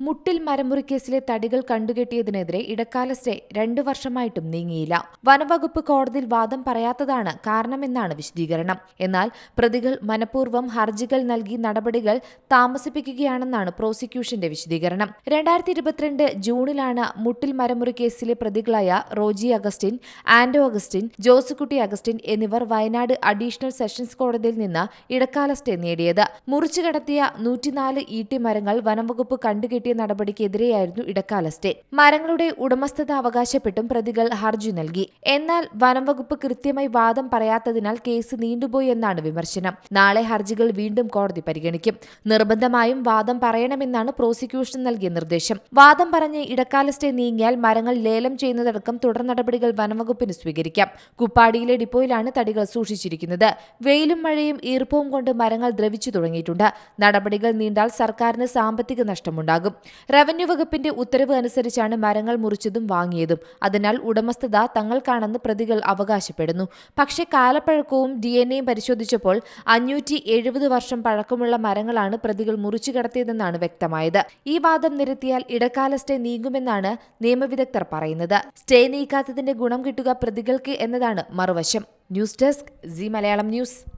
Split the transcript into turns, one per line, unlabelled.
മുട്ടിൽ മരമുറി കേസിലെ തടികൾ കണ്ടുകെട്ടിയതിനെതിരെ ഇടക്കാല സ്റ്റേ രണ്ടു വർഷമായിട്ടും നീങ്ങിയില്ല. വനവകുപ്പ് കോടതിയിൽ വാദം പറയാത്തതാണ് കാരണമെന്നാണ് വിശദീകരണം. എന്നാൽ പ്രതികൾ മനഃപൂർവം ഹർജികൾ നൽകി നടപടികൾ താമസിപ്പിക്കുകയാണെന്നാണ് പ്രോസിക്യൂഷന്റെ വിശദീകരണം. രണ്ടായിരത്തി ഇരുപത്തിരണ്ട് ജൂണിലാണ് മുട്ടിൽ മരമുറി കേസിലെ പ്രതികളായ റോജി അഗസ്റ്റിൻ ആൻഡോ അഗസ്റ്റിൻ ജോസുകുട്ടി അഗസ്റ്റിൻ എന്നിവർ വയനാട് അഡീഷണൽ സെഷൻസ് കോടതിയിൽ നിന്ന് ഇടക്കാല സ്റ്റേ നേടിയത്. മുറിച്ചു കടത്തിയ നൂറ്റിനാല് ഈട്ടി മരങ്ങൾ വനംവകുപ്പ് കണ്ടുകെട്ടിയ നടപടിക്കെതിരെയായിരുന്നു ഇടക്കാല സ്റ്റേ. മരങ്ങളുടെ ഉടമസ്ഥത അവകാശപ്പെട്ടും പ്രതികൾ ഹർജി നൽകി. എന്നാൽ വനംവകുപ്പ് കൃത്യമായി വാദം പറയാത്തതിനാൽ കേസ് നീണ്ടുപോയി എന്നാണ് വിമർശനം. നാളെ ഹർജികൾ വീണ്ടും കോടതി പരിഗണിക്കും. നിർബന്ധമായും വാദം പറയണമെന്നാണ് പ്രോസിക്യൂഷൻ നൽകിയ നിർദ്ദേശം. വാദം പറഞ്ഞ് ഇടക്കാല സ്റ്റേ നീങ്ങിയാൽ മരങ്ങൾ ലേലം ചെയ്യുന്നതടക്കം തുടർ നടപടികൾ വനംവകുപ്പിന് സ്വീകരിക്കാം. കുപ്പാടിയിലെ ഡിപ്പോയിലാണ് തടികൾ സൂക്ഷിച്ചിരിക്കുന്നത്. വെയിലും മഴയും ഈർപ്പവും കൊണ്ട് മരങ്ങൾ ദ്രവിച്ചു തുടങ്ങിയിട്ടുണ്ട്. നടപടികൾ നീണ്ടാൽ സർക്കാരിന് സാമ്പത്തിക നഷ്ടമുണ്ടാകും. റവന്യൂ വകുപ്പിന്റെ ഉത്തരവ് അനുസരിച്ചാണ് മരങ്ങൾ മുറിച്ചതും വാങ്ങിയതും. അതിനാൽ ഉടമസ്ഥത തങ്ങൾക്കാണെന്ന് പ്രതികൾ അവകാശപ്പെടുന്നു. പക്ഷേ കാലപ്പഴക്കവും ഡി എൻ എയും പരിശോധിച്ചപ്പോൾ അഞ്ഞൂറ്റി എഴുപത് വർഷം പഴക്കമുള്ള മരങ്ങളാണ് പ്രതികൾ മുറിച്ചു കടത്തിയതെന്നാണ് വ്യക്തമായത്. ഈ വാദം നിരത്തിയാൽ ഇടക്കാല സ്റ്റേ നീങ്ങുമെന്നാണ് നിയമവിദഗ്ധർ പറയുന്നത്. സ്റ്റേ നീക്കാത്തതിന്റെ ഗുണം കിട്ടുക പ്രതികൾക്ക് എന്നതാണ് മറുവശം. News desk Zee Malayalam news.